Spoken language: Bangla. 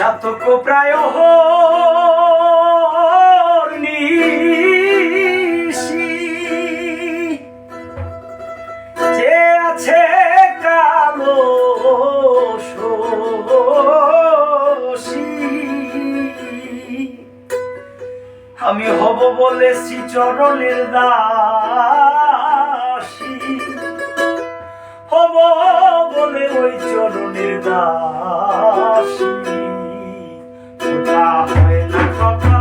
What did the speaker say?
চাতক প্রায় যে আছে কালো আমি হব বলেছি চরণের দাসী। হব বলে ওই চরণের দাসী। ওটা হয় না কথা